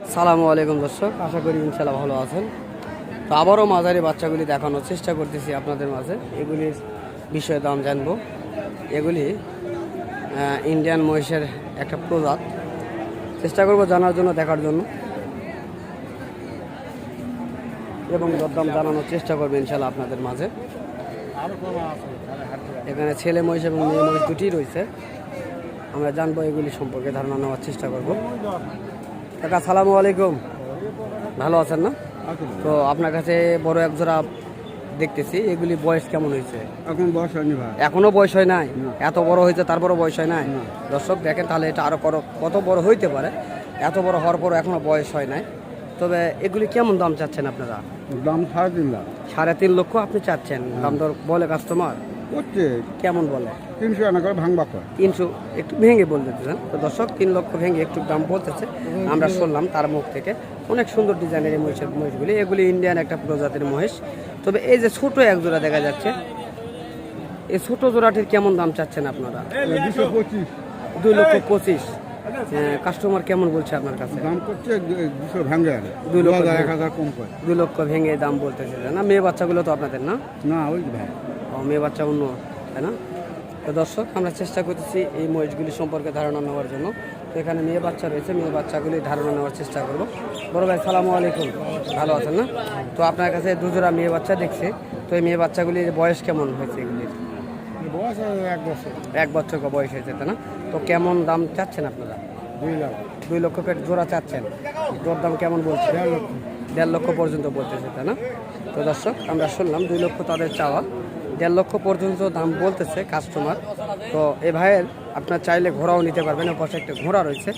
সালামু আলাইকুম দর্শক, আশা করি ইনশাল্লাহ ভালো আছেন। তো আবারও মাঝারি বাচ্চাগুলি দেখানোর চেষ্টা করতেছি আপনাদের মাঝে। এগুলির বিষয়ে দাম জানব। এগুলি ইন্ডিয়ান মহিষের একটা প্রজাত। চেষ্টা করব জানার জন্য, দেখার জন্য। এবং দরদাম জানানোর চেষ্টা করব ইনশাল্লাহ আপনাদের মাঝে। এখানে ছেলে মহিষ এবং মেয়ে মহিষ দুটি রয়েছে। আমরা জানব এগুলি সম্পর্কে ধারণা নেওয়ার চেষ্টা করব। কাকা সালামু আলাইকুম। ভালো আছেন না? তো আপনার কাছে বড় এক জোড়া দেখতেছি এগুলি বয়স কেমন হয়েছে? এখন বয়স হয়নি ভাই। এখনও বয়স হয় নাই? এত বড় হয়েছে তারপরও বয়স হয় নাই? দর্শক দেখেন তাহলে এটা আরও করো- কত বড় হইতে পারে? এত বড় হওয়ার পরও এখনও বয়স হয় নাই। তবে এগুলি কেমন দাম চাচ্ছেন আপনারা? দাম সাড়ে তিন লাখ। সাড়ে তিন লক্ষ আপনি চাচ্ছেন। দাম দর বলে কাস্টমার? করছে? কেমন বলে? তিনশো আনা করে ভাঙবা করে তিনশো একটু ভেঙে বলতে দিতেছেন তো দর্শক তিন লক্ষ ভেঙে একটু দাম বলতেছে। আমরা শুনলাম তার মুখ থেকে। অনেক সুন্দর ডিজাইনের এই মহিষের মহিষগুলি। এগুলি ইন্ডিয়ান একটা প্রজাতির মহিষ। তবে এই যে ছোট এক জোড়া দেখা যাচ্ছে এই ছোট জোড়াটির কেমন দাম চাচ্ছেন আপনারা? দুশো পঁচিশ। দুই লক্ষ পঁচিশ। কাস্টমার কেমন বলছে আপনার কাছে? দাম করছে দু- দুশো ভাঙে দুই লক্ষ এক হাজার কম করে। দুই লক্ষ ভেঙে দাম বলতেছে। না মেয়ে বাচ্চাগুলো তো আপনাদের না? না ওই ভাই। মেয়ে বাচ্চা অন্য তাই না? তো দর্শক আমরা চেষ্টা করতেছি এই মহিষগুলি সম্পর্কে ধারণা নেওয়ার জন্য। তো এখানে মেয়ে বাচ্চা রয়েছে মেয়ে বাচ্চাগুলি ধারণা নেওয়ার চেষ্টা করব। বড় ভাই সালামু আলাইকুম। ভালো আছেন না? তো আপনার কাছে দুজোড়া মেয়ে বাচ্চা দেখছে। তো এই মেয়ে বাচ্চাগুলির বয়স কেমন হয়েছে এগুলির? বয়স এক বছর। এক বছর বয়স হয়েছে তাই না? তো কেমন দাম চাচ্ছেন আপনারা? দুই লাখ। দুই লক্ষ পেট জোড়া চাচ্ছেন। তোর দাম কেমন বলছে? দেড় লক্ষ। দেড় লক্ষ পর্যন্ত বলতেছে তাই না? তো দর্শক আমরা শুনলাম দুই লক্ষ তাদের চাওয়া। দেড় লক্ষ পর্যন্ত দাম বলতেছে কাস্টমার তো এ ভাইয়ের আপনার চাইলে ঘোড়াও নিতে পারবেন পাশে একটা ঘোড়া রয়েছে।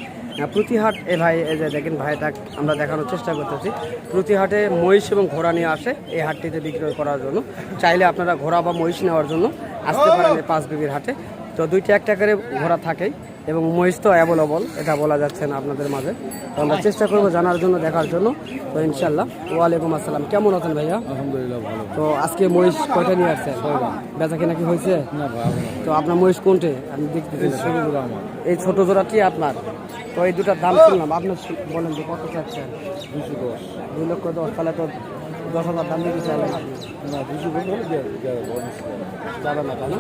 প্রতিহাট প্রতি হাট এ ভাই এই যে দেখেন ভাইটা আমরা দেখানোর চেষ্টা করতেছি। প্রতি হাটে মহিষ এবং ঘোড়া নিয়ে আসে এই হাটটিতে বিক্রয় করার জন্য। চাইলে আপনারা ঘোড়া বা মহিষ নেওয়ার জন্য আসতে পারেন এই পাঁচ বিবির হাটে। তো দুইটি একটা করে ঘোড়া থাকেই। এবং মহিষ তো অ্যাভেলেবল এটা বলা যাচ্ছে না আপনাদের মাঝে। তো আমরা চেষ্টা করব জানার জন্য দেখার জন্য। তো ইনশাল্লাহ ওয়ালাইকুম আসসালাম। কেমন আছেন ভাইয়া? আলহামদুলিল্লাহ ভালো। তো আজকে মহিষ কয়টা নিয়ে আসছেন? বেচা কেনা কি হয়েছে? তো আপনার মহিষ কোনটে? আমি দেখতে এই ছোট জোড়াটি আপনার? তো এই দুটার দাম শুনলাম আপনি বলেন যে কত চাচ্ছেন? দুশো দশ। দুই লক্ষ দশ তাহলে তো দশ হাজার দাম দিয়ে চাইলেন আপনি না দুশো যাবে না তাই না?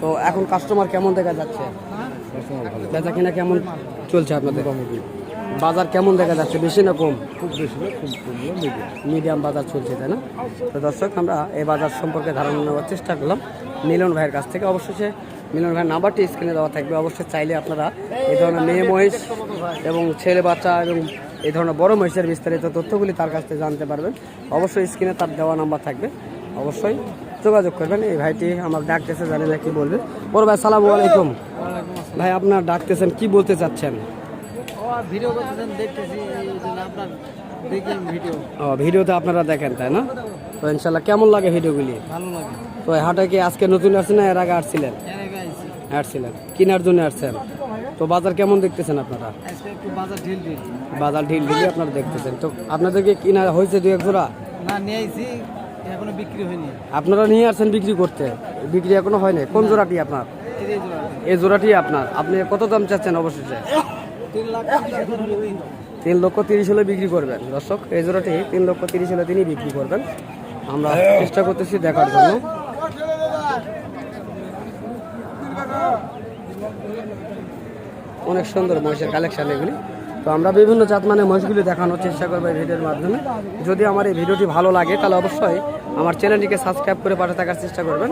তো এখন কাস্টমার কেমন দেখা যাচ্ছে? বেচা কিনা কেমন চলছে আপনাদের? বাজার কেমন দেখা যাচ্ছে? বেশি না কম? খুব বেশি মিডিয়াম বাজার চলছে তাই না? তো দর্শক আমরা এই বাজার সম্পর্কে ধারণা নেওয়ার চেষ্টা করলাম। মিলন ভাইয়ের কাছ থেকে অবশ্যই সে মিলন ভাইয়ের নাম্বারটি স্ক্রিনে দেওয়া থাকবে। অবশ্যই চাইলে আপনারা এই ধরনের মেয়ে মহিষ এবং ছেলে বাচ্চা এবং এই ধরনের বড় মহিষের বিস্তারিত তথ্যগুলি তার কাছ থেকে জানতে পারবেন। অবশ্যই স্ক্রিনে তার দেওয়া নাম্বার থাকবে। অবশ্যই যোগাযোগ করবেন। এই ভাইটি আমার ডাকতেছে জানি না কি বলবে। বড় ভাই সালামু আলাইকুম। ভাই আপনার ডাকতেছেন কি বলতে চাচ্ছেন? ভিডিও দেখতেছি আপনার ভিডিও। ও ভিডিওতে আপনারা দেখেন তাই না? তো ইনশাল্লাহ কেমন লাগে ভিডিওগুলি? ভালো লাগে। তো হাটে কি আজকে নতুন আসছেন না এর আগে আসছিলেন? আসছিলেন। কেনার জন্য আসছেন। তো বাজার কেমন দেখতেছেন আপনারা? বাজার ঢিল ঢিল। আপনারা দেখতেছেন। তো আপনাদেরকে কিনা হয়েছে দু এক জোড়া? না এখনও বিক্রি হয়নি। আপনারা নিয়ে আসছেন বিক্রি করতে। বিক্রি এখনও হয়নি কোন জোড়াটি আপনার? এই জোড়াটি আপনার। আপনি কত দাম চাচ্ছেন অবশেষে। তিন লক্ষ তিরিশ হলে বিক্রি করবেন। দর্শক এই জোড়াটি তিন লক্ষ তিরিশ হলে তিনি বিক্রি করবেন। আমরা চেষ্টা করতেছি দেখার জন্য। অনেক সুন্দর মহিষের কালেকশন এগুলি। তো আমরা বিভিন্ন জাত মানে মহিষগুলি দেখানোর চেষ্টা করব এই ভিডিওর মাধ্যমে। যদি আমার এই ভিডিওটি ভালো লাগে, তাহলে অবশ্যই আমার চ্যানেলটিকে সাবস্ক্রাইব করে পাশে থাকার চেষ্টা করবেন।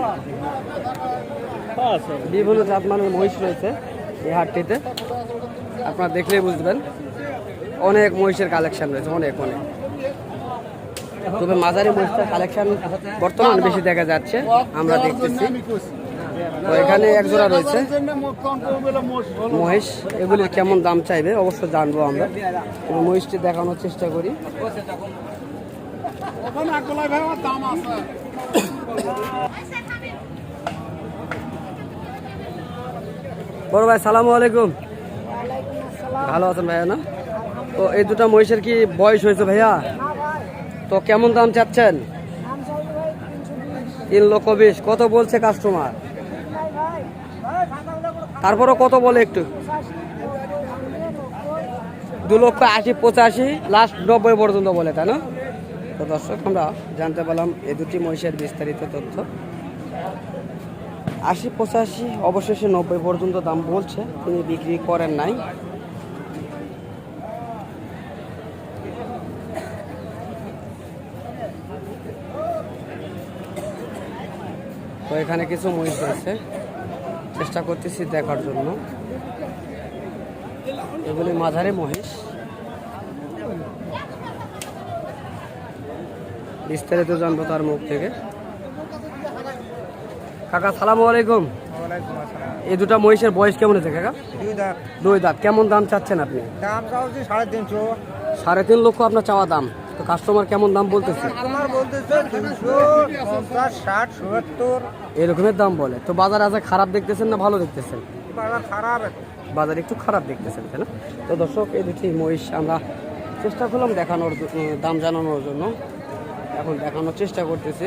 বিভিন্ন জাত মানের মহিষ রয়েছে এই হাটটিতে। আপনারা দেখলেই বুঝবেন, অনেক মহিষের কালেকশন রয়েছে, অনেক অনেক। তবে মাঝারি মহিষটার কালেকশন বর্তমান বেশি দেখা যাচ্ছে, আমরা দেখতেছি। এখানে এক জোড়া রয়েছে। মহিষ এগুলির কেমন দাম চাইবে? অবশ্য জানব আমরা। মহিষটি দেখানোর চেষ্টা করি। বড় ভাই, সালামু আলাইকুম। ভালো আছেন ভাইয়া, না? তো এই দুটা মহিষের কি বয়স হয়েছে ভাইয়া? তো কেমন দাম চাচ্ছেন? তিন লক্ষ বিশ। কত বলছে কাস্টমার তারপরও কত বলে একটু? দু লক্ষ আশি, পঁচাশি লাস্ট নব্বই পর্যন্ত বলে, তাই না? তো দর্শক, আমরা জানতে পারলাম এই দুটি মহিষের বিস্তারিত তথ্য। আশি, পঁচাশি, অবশেষে নব্বই পর্যন্ত দাম বলছে, তিনি বিক্রি করেন নাই। তো এখানে কিছু মহিষ রয়েছে। চেষ্টা করতেছি দেখার জন্য। এগুলি মাঝারি মহিষ। বিস্তারিত জানব তার মুখ থেকে। কাকা সালামু আলাইকুম। এই দুটা মহিষের বয়স কেমন আছে কাকা? দুই দাঁত। দুই দাঁত। কেমন দাম চাচ্ছেন আপনি? দাম চাচ্ছি সাড়ে তিনশো। সাড়ে তিন লক্ষ আপনার চাওয়া দাম। তো কাস্টমার কেমন দাম বলতেছে? বলতেছে তিনশো পঞ্চাশ ষাট সত্তর। এরকমের দাম বলে। তো বাজার আছে খারাপ দেখতেছেন না ভালো দেখতেছেন? বাজার খারাপ বাজার একটু খারাপ দেখতেছেন তাই না? তো দর্শক এই দুটি মহিষ আমরা চেষ্টা করলাম দেখানোর দাম জানানোর জন্য। এখন দেখানোর চেষ্টা করতেছি।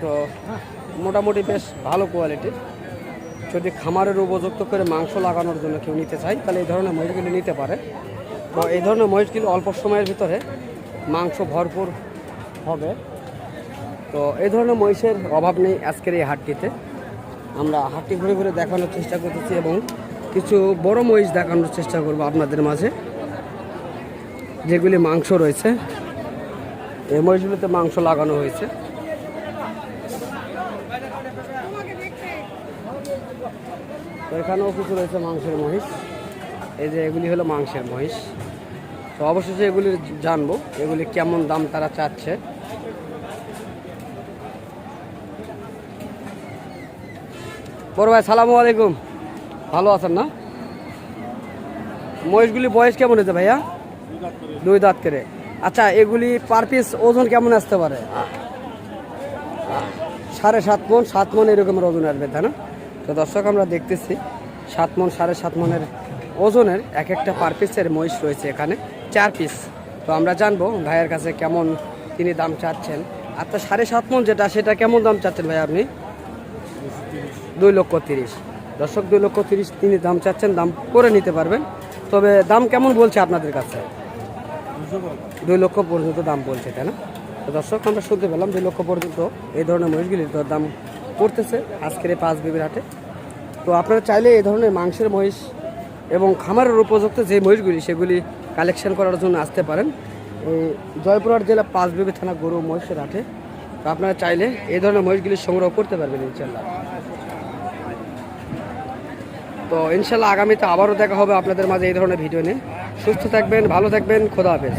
তো মোটামুটি বেশ ভালো কোয়ালিটির যদি খামারের উপযুক্ত করে মাংস লাগানোর জন্য কেউ নিতে চায়, তাহলে এই ধরনের মহিষগুলি নিতে পারে। তো এই ধরনের মহিষগুলি অল্প সময়ের ভিতরে মাংস ভরপুর হবে। তো এই ধরনের মহিষের অভাব নেই আজকের এই হাটটিতে। আমরা হাটটি ঘুরে ঘুরে দেখানোর চেষ্টা করতেছি এবং কিছু বড় মহিষ দেখানোর চেষ্টা করব আপনাদের মাঝে। যেগুলি মাংস রয়েছে, এই মহিষগুলিতে মাংস লাগানো হয়েছে। তো এখানেও কিছু রয়েছে মাংসের মহিষ। এই যে এগুলি হলো মাংসের মহিষ। তো অবশেষে এগুলি জানব, এগুলি কেমন দাম তারা চাচ্ছে। বড় ভাই, সালামু আলাইকুম। ভালো আছেন না? মহিষগুলি বয়স কেমন হয়েছে ভাইয়া? দুই দাঁত করে। আচ্ছা এগুলি পার পিস ওজন কেমন আসতে পারে? সাড়ে সাত মন সাত মন এরকমের ওজন আসবে, তাই না? তো দর্শক, আমরা দেখতেছি সাত মন, সাড়ে সাত মনের ওজনের এক একটা পার পিসের মহিষ রয়েছে এখানে, চার পিস তো আমরা জানব ভাইয়ের কাছে কেমন তিনি দাম চাচ্ছেন। আচ্ছা সাড়ে সাত মন যেটা, সেটা কেমন দাম চাচ্ছেন ভাই আপনি? দুই লক্ষ তিরিশ। দর্শক, দুই লক্ষ তিরিশ তিনি দাম চাচ্ছেন, দাম করে নিতে পারবেন। তবে দাম কেমন বলছে আপনাদের কাছে? দুই লক্ষ পর্যন্ত দাম বলছে, তাই না? তো দর্শক, আমরা শুনতে পেলাম দুই লক্ষ পর্যন্ত এই ধরনের মহিষগুলির দাম করতেছে আজকের এই পাঁচ বিবির হাটে। তো আপনারা চাইলে এই ধরনের মাংসের মহিষ এবং খামারের উপযুক্ত যে মহিষগুলি, সেগুলি কালেকশন করার জন্য আসতে পারেন। এই জয়পুরহাট জেলা পাঁচ বিবি থানা গরু মহিষের হাটে। তো আপনারা চাইলে এই ধরনের মহিষগুলি সংগ্রহ করতে পারবেন ইনশাল্লাহ তো ইনশাল্লাহ আগামীতে আবারও দেখা হবে আপনাদের মাঝে এই ধরনের ভিডিও নিয়ে। সুস্থ থাকবেন, ভালো থাকবেন, খোদা হাফেজ।